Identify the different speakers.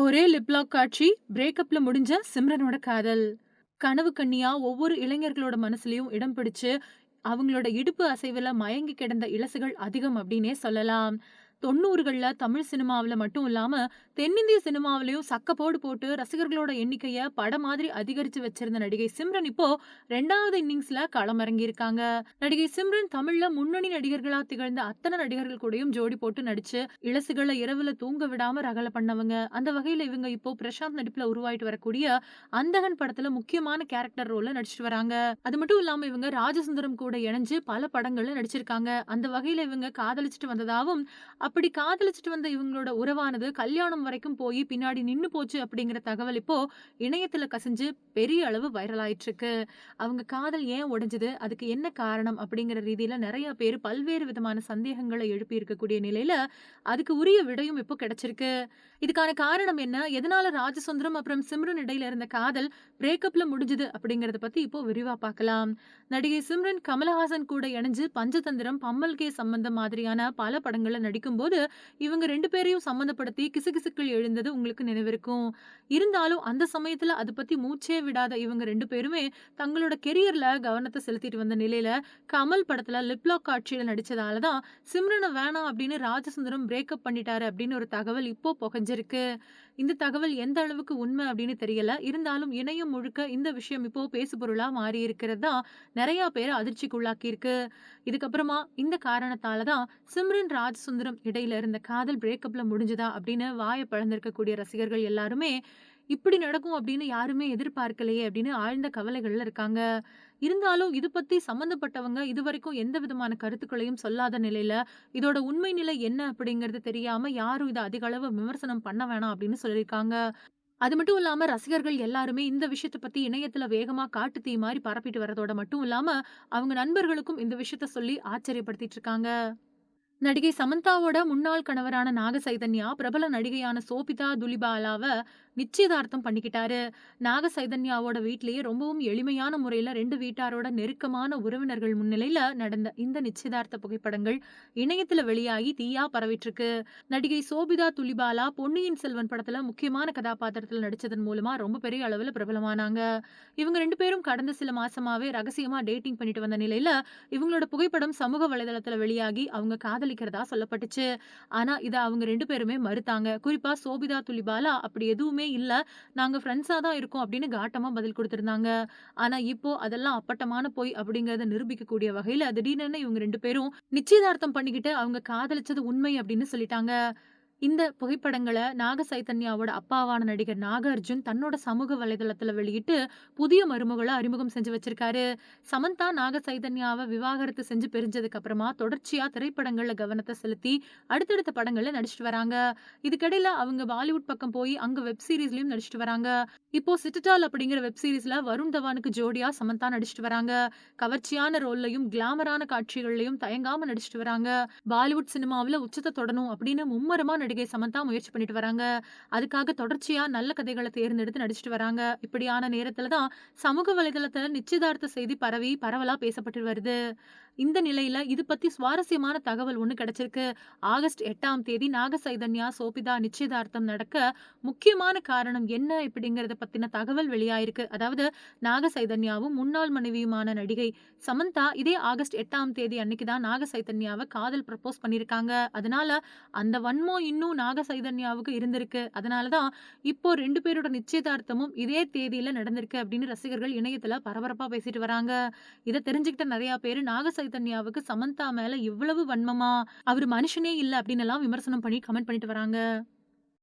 Speaker 1: ஒரே லிப்லாக் காட்சி பிரேக்கப்ல முடிஞ்ச சிம்ரனோட காதல். கனவு கண்ணியா ஒவ்வொரு இளைஞர்களோட மனசுலயும் இடம் பிடிச்சு, அவங்களோட இடுப்பு அசைவில் மயங்கி கிடந்த இலசுகள் அதிகம் அப்படின்னே சொல்லலாம். 90கள்ல தமிழ் சினிமாவுல மட்டும் இல்லாம, தென்னிந்திய சினிமாவிலையும் சக்கப்போடு போட்டு ரசிகர்களோட எண்ணிக்கையை பட மாதிரி அதிகரிச்சு வச்சிருந்த நடிகை சிம்ரன் இப்போ ரெண்டாவது இன்னிங்ஸ்ல களமிறங்கியிருக்காங்க. நடிகை சிம்ரன் தமிழ்ல முன்னணி நடிகர்களாக திகழ்ந்த அத்தனை நடிகர்கள் கூடயும் ஜோடி போட்டு நடிச்சு, இளசுகளை இரவுல தூங்க விடாம ரகல பண்ணவங்க. அந்த வகையில இவங்க இப்போ பிரசாந்த் நடிப்புல உருவாயிட்டு வரக்கூடிய அந்தகன் படத்துல முக்கியமான கேரக்டர் ரோலில் நடிச்சிட்டு வராங்க. அது மட்டும் இல்லாம இவங்க ராஜசுந்தரம் கூட இணைஞ்சு பல படங்களில் நடிச்சிருக்காங்க. அந்த வகையில இவங்க காதலிச்சுட்டு வந்ததாவும், அப்படி காதலிச்சுட்டு வந்த இவங்களோட உறவானது கல்யாணம் வரைக்கும் போய் பின்னாடி நின்று போச்சு அப்படிங்கிற தகவல் இப்போ இணையத்துல கசிஞ்சு பெரிய அளவு வைரல் ஆயிட்டிருக்கு. அவங்க காதல் ஏன் உடைஞ்சது? அதுக்கு என்ன காரணம்? அப்படிங்கிற ரீதியில நிறைய பேர் பல்வேறு விதமான சந்தேகங்களை எழுப்பி இருக்கக்கூடிய நிலையில, அதுக்கு உரிய விடையும் இப்போ கிடைச்சிருக்கு. இதுக்கான காரணம் என்ன? எதனால ராஜசுந்தரம் அப்புறம் சிம்ரன் இடையில இருந்த காதல் பிரேக்கப்ல முடிஞ்சது? அப்படிங்கிறத பத்தி இப்போ விரிவா பார்க்கலாம். நடிகை சிம்ரன் கமலஹாசன் கூட இணைஞ்சு பஞ்சதந்திரம், பம்மல் கே சம்பந்தம் மாதிரியான பல படங்கள்ல நடிக்கும்போது, இவங்க ரெண்டு பேரையும் சம்மந்தப்படுத்தி கிசுகிசுக்கள் எழுந்தது உங்களுக்கு நினைவிருக்கும். இருந்தாலும் அந்த சமயத்துல அதை பத்தி மூச்சே விடாத இவங்க ரெண்டு பேருமே தங்களோட கெரியர்ல கவனத்தை செலுத்திட்டு வந்த நிலையில, கமல் படத்துல லிப்லாக் காட்சியில நடிச்சதால தான் சிம்ரனை வேணாம் அப்படின்னு ராஜசுந்தரம் பிரேக்கப் பண்ணிட்டாரு அப்படின்னு ஒரு தகவல் இப்போ புகஞ்சிருக்கு. இந்த தகவல் எந்த அளவுக்கு உண்மை அப்படின்னு தெரியல. இருந்தாலும் இணையம் முழுக்க இந்த விஷயம் இப்போ பேசுபொருளா மாறியிருக்கிறது தான் நிறையா பேர் அதிர்ச்சிக்குள்ளாக்கி இருக்கு இதுக்கப்புறமா இந்த காரணத்தால தான் சிம்ரன், ராஜசுந்தரம் இடையில இருந்த காதல் பிரேக்கப்ல முடிஞ்சதா? அப்படின்னு வாயை பழந்திருக்கக்கூடிய ரசிகர்கள் எல்லாருமே, இப்படி நடக்கும் அப்படின்னு யாருமே எதிர்பார்க்கலையே அப்படின்னு ஆழ்ந்த கவலைகள்ல இருக்காங்க. இருந்தாலும் இது பத்தி சம்மந்தப்பட்டவங்க இதுவரைக்கும் எந்த விதமான கருத்துக்களையும் சொல்லாத நிலையில, இதோட உண்மை நிலை என்ன அப்படிங்கிறது தெரியாம யாரும் இதை அதிக அளவு விமர்சனம் பண்ண வேணாம் அப்படின்னு சொல்லியிருக்காங்க. அது மட்டும் இல்லாம ரசிகர்கள் எல்லாருமே இந்த விஷயத்த பத்தி இணையத்துல வேகமா காட்டு தீ மாதிரி பரப்பிட்டு வரதோட மட்டும் இல்லாம, அவங்க நண்பர்களுக்கும் இந்த விஷயத்த சொல்லி ஆச்சரியப்படுத்திட்டு இருக்காங்க. நடிகை சமந்தாவோட முன்னாள் கணவரான நாக சைதன்யா, பிரபல நடிகையான சோபிதா துலிபாலாவ நிச்சயதார்த்தம் பண்ணிக்கிட்டாரு. நாக சைதன்யாவோட ரொம்பவும் எளிமையான முறையில ரெண்டு வீட்டாரோட நெருக்கமான உறவினர்கள் முன்னிலையில் நடந்த இந்த நிச்சயதார்த்த புகைப்படங்கள் இணையத்துல வெளியாகி தீயா பரவிட்டிருக்கு. நடிகை சோபிதா துலிபாலா பொன்னியின் செல்வன் படத்துல முக்கியமான கதாபாத்திரத்துல நடிச்சதன் மூலமா ரொம்ப பெரிய அளவுல பிரபலமானாங்க. இவங்க ரெண்டு பேரும் கடந்த சில மாசமாவே ரகசியமா டேட்டிங் பண்ணிட்டு வந்த நிலையில, இவங்களோட புகைப்படம் சமூக வலைதளத்துல வெளியாகி அவங்க காதல் காதலிக்கிறதா சொல்லப்பட்டுச்சு. ஆனா இதை அவங்க ரெண்டு பேருமே மறுத்தாங்க. குறிப்பா சோபிதா துலிபாலா அப்படி எதுவுமே இல்ல. நாங்க ஃப்ரெண்ட்ஸா தான் இருக்கோம் அப்படின்னு காட்டமா பதில் கொடுத்திருந்தாங்க ஆனா இப்போ அதெல்லாம் அப்பட்டமான பொய் அப்படிங்கறத நிரூபிக்கக்கூடிய வகையில திடீர்னு இவங்க ரெண்டு பேரும் நிச்சயதார்த்தம் பண்ணிக்கிட்டு அவங்க காதலிச்சது உண்மை அப்படின்னு சொல்லிட்டாங்க. இந்த புகைப்படங்களை நாக சைதன்யாவோட அப்பாவான நடிகர் நாகார்ஜுன் தன்னோட சமூக வலைதளத்துல வெளியிட்டு, புதிய மருமகளை அறிமுகம் செஞ்சு வச்சிருக்காரு. சமந்தா நாக சைதன்யாவை விவாகரத்து செஞ்சு பிரிஞ்சதுக்கு அப்புறமா தொடர்ச்சியா திரைப்படங்கள்ல கவனத்தை செலுத்தி, அடுத்தடுத்த படங்கள்ல நடிச்சிட்டு வராங்க. இதுக்கிடையில அவங்க பாலிவுட் பக்கம் போய் அங்க வெப் சீரிஸ்லயும் நடிச்சிட்டு வராங்க. இப்போ சிட்டிடால் அப்படிங்கிற வெப் சீரிஸ்ல வருண் தவானுக்கு ஜோடியா சமந்தா நடிச்சிட்டு வராங்க. கவர்ச்சியான ரோல்லயும், கிளாமரான காட்சிகள்லயும் தயங்காம நடிச்சிட்டு வராங்க. பாலிவுட் சினிமாவுல உச்சத்தை தொடணும் அப்படின்னு மும்மரமா நடிகை சமந்தா முயற்சி பண்ணிட்டு வராங்க. அதுக்காக தொடர்ச்சியா நல்ல கதைகளை தேர்ந்தெடுத்து நடிச்சிட்டு வராங்க. இப்படியான நேரத்துல தான் சமூக வலைதளத்துல நிச்சயதார்த்த செய்தி பரவி பரவலா பேசப்பட்டு வருது. இந்த நிலையில இது பத்தி சுவாரஸ்யமான தகவல் ஒண்ணு கிடைச்சிருக்கு. ஆகஸ்ட் எட்டாம் தேதி நாக சைதன்யா, சோபிதா நிச்சயதார்த்தம் நடக்க முக்கியமான காரணம் என்ன? இப்படிங்கிறத பத்தின தகவல் வெளியாயிருக்கு. அதாவது நாக சைதன்யாவும், முன்னாள் மனைவியுமான நடிகை சமந்தா இதே ஆகஸ்ட் எட்டாம் தேதி அன்னைக்கு தான் நாக காதல் ப்ரப்போஸ் பண்ணியிருக்காங்க. அதனால அந்த வன்மோ இன்னும் நாக சைதன்யாவுக்கு இருந்திருக்கு. அதனால தான் இப்போ ரெண்டு பேரோட நிச்சயதார்த்தமும் இதே தேதியில நடந்திருக்கு அப்படின்னு ரசிகர்கள் இணையத்துல பரபரப்பா பேசிட்டு வராங்க. இதை தெரிஞ்சுக்கிட்ட நிறைய பேர் நாக சைதன்யாவுக்கு சமந்தா மேல இவ்வளவு வன்மமா? அவரு மனுஷனே இல்ல அப்படின்னு எல்லாம் விமர்சனம் பண்ணி கமெண்ட் பண்ணிட்டு வராங்க.